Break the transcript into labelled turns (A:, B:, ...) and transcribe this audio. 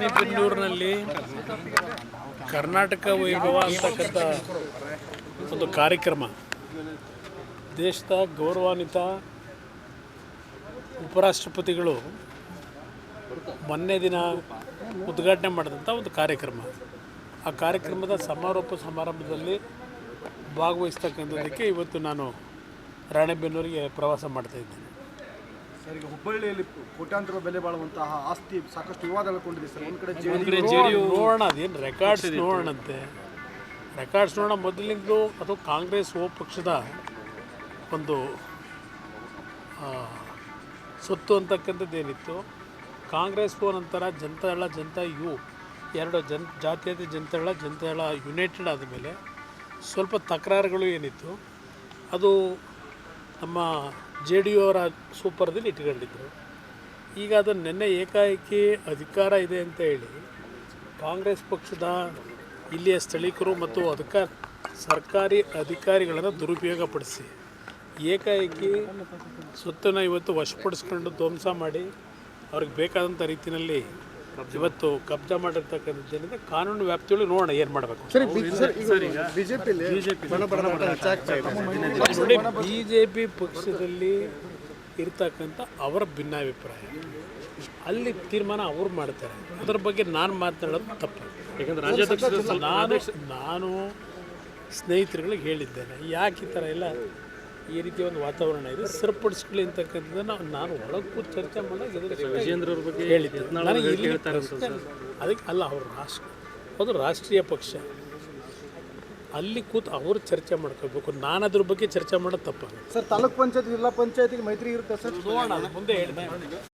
A: ರಾಣಿಬೆನ್ನೂರಿನಲ್ಲಿ ಕರ್ನಾಟಕ ವೈಭವ ಅಂತಕ್ಕಂಥ ಒಂದು ಕಾರ್ಯಕ್ರಮ. ದೇಶದ ಗೌರವಾನ್ವಿತ ಉಪರಾಷ್ಟ್ರಪತಿಗಳು ಮೊನ್ನೆ ದಿನ ಉದ್ಘಾಟನೆ ಮಾಡಿದಂಥ ಒಂದು ಕಾರ್ಯಕ್ರಮ. ಆ ಕಾರ್ಯಕ್ರಮದ ಸಮಾರೋಪ ಸಮಾರಂಭದಲ್ಲಿ ಭಾಗವಹಿಸ್ತಕ್ಕಂಥದ್ದಕ್ಕೆ ಇವತ್ತು ನಾನು ರಾಣೆಬೆನ್ನೂರಿಗೆ ಪ್ರವಾಸ ಮಾಡ್ತಾ ಇದ್ದೇನೆ.
B: ಸರ್ ಈಗ ಹುಬ್ಬಳ್ಳಿಯಲ್ಲಿ ಕೋಟ್ಯಾಂತರ ಬೆಲೆ ಬಾಳುವಂತಹ ಆಸ್ತಿ ಸಾಕಷ್ಟು ವಿವಾದಗಳಿಕೊಂಡಿದೆ ಸರ್. ಒಂದ್ ಕಡೆ ಜೆ
A: ನೋಡೋಣ. ನೋಡೋಣ ಅದೇನು ರೆಕಾರ್ಡ್ಸ್ ನೋಡೋಣಂತೆ. ರೆಕಾರ್ಡ್ಸ್ ನೋಡೋಣ ಮೊದಲಿಂದು ಅದು ಕಾಂಗ್ರೆಸ್ ಓ ಪಕ್ಷದ ಒಂದು ಸೊತ್ತು ಅಂತಕ್ಕಂಥದ್ದು ಏನಿತ್ತು? ಕಾಂಗ್ರೆಸ್ ಓ ನಂತರ ಜನತಾದಳ ಜನತಾ ಯು ಎರಡು ಜನ್ ಜಾತ್ಯತೀತ ಜನತಾದಳ ಜನತಾಳ ಯುನೈಟೆಡ್ ಆದಮೇಲೆ ಸ್ವಲ್ಪ ತಕರಾರುಗಳು ಏನಿತ್ತು? ಅದು ನಮ್ಮ ಜೆ ಡಿ ಯು ಅವರ ಸೂಪರ್ದಲ್ಲಿ ಇಟ್ಕೊಂಡಿದ್ರು. ಈಗ ಅದು ನಿನ್ನೆ ಏಕಾಏಕಿ ಅಧಿಕಾರ ಇದೆ ಅಂತ ಹೇಳಿ ಕಾಂಗ್ರೆಸ್ ಪಕ್ಷದ ಇಲ್ಲಿಯ ಸ್ಥಳೀಕರು ಮತ್ತು ಅಧಿಕಾರ ಸರ್ಕಾರಿ ಅಧಿಕಾರಿಗಳನ್ನು ದುರುಪಯೋಗಪಡಿಸಿ ಏಕಾಏಕಿ ಸುತ್ತನ್ನ ಇವತ್ತು ವಶಪಡಿಸ್ಕೊಂಡು ಧ್ವಂಸ ಮಾಡಿ ಅವ್ರಿಗೆ ಬೇಕಾದಂಥ ರೀತಿಯಲ್ಲಿ ಇವತ್ತು ಕಬ್ಜಾ ಮಾಡಿರ್ತಕ್ಕಂಥದ್ದೇನಿದೆ ಕಾನೂನು ವ್ಯಾಪ್ತಿಯೊಳಗೆ ನೋಡೋಣ ಏನು ಮಾಡಬೇಕು ನೋಡಿ ಬಿ ಜೆ ಪಿ ಪಕ್ಷದಲ್ಲಿ ಇರ್ತಕ್ಕಂಥ ಅವರ ಭಿನ್ನಾಭಿಪ್ರಾಯ. ಅಲ್ಲಿ ತೀರ್ಮಾನ ಅವ್ರು ಮಾಡ್ತಾರೆ. ಅದರ ಬಗ್ಗೆ ನಾನು ಮಾತನಾಡೋದು ತಪ್ಪು. ಯಾಕಂದ್ರೆ ನಾನು ನಾನು ಸ್ನೇಹಿತರುಗಳಿಗೆ ಹೇಳಿದ್ದೇನೆ. ಯಾಕೆ ಈ ಥರ ಎಲ್ಲ ಈ ರೀತಿಯ ಒಂದು ವಾತಾವರಣ ಇದೆ. ಸರಿಪಡಿಸ್ಕೊಳ್ಳಿ ಅಂತಕ್ಕಂಥದ್ದನ್ನು ನಾನು ಒಳಗೆ ಕೂತು ಚರ್ಚೆ ಮಾಡಾಗ ವಿಜೇಂದ್ರ ಅವ್ರ ಬಗ್ಗೆ ಹೇಳಿದ್ದೆ. ನನಗೆ ಇಲ್ಲಿ ಅದಕ್ಕೆ ಅಲ್ಲ ಅವರು ರಾಷ್ಟ್ರ ಅದು ರಾಷ್ಟ್ರೀಯ ಪಕ್ಷ. ಅಲ್ಲಿ ಕೂತು ಅವರು ಚರ್ಚೆ ಮಾಡ್ಕೋಬೇಕು ನಾನು ಅದ್ರ ಬಗ್ಗೆ ಚರ್ಚೆ ಮಾಡೋದು ತಪ್ಪಾಗುತ್ತೆ.
B: ಸರ್ ತಾಲೂಕ್ ಪಂಚಾಯತ್ ಜಿಲ್ಲಾ ಪಂಚಾಯತಿಗೆ ಮೈತ್ರಿ ಇರುತ್ತೆ ಸರ್?
A: ಮುಂದೆ ಹೇಳ್ತೀನಿ.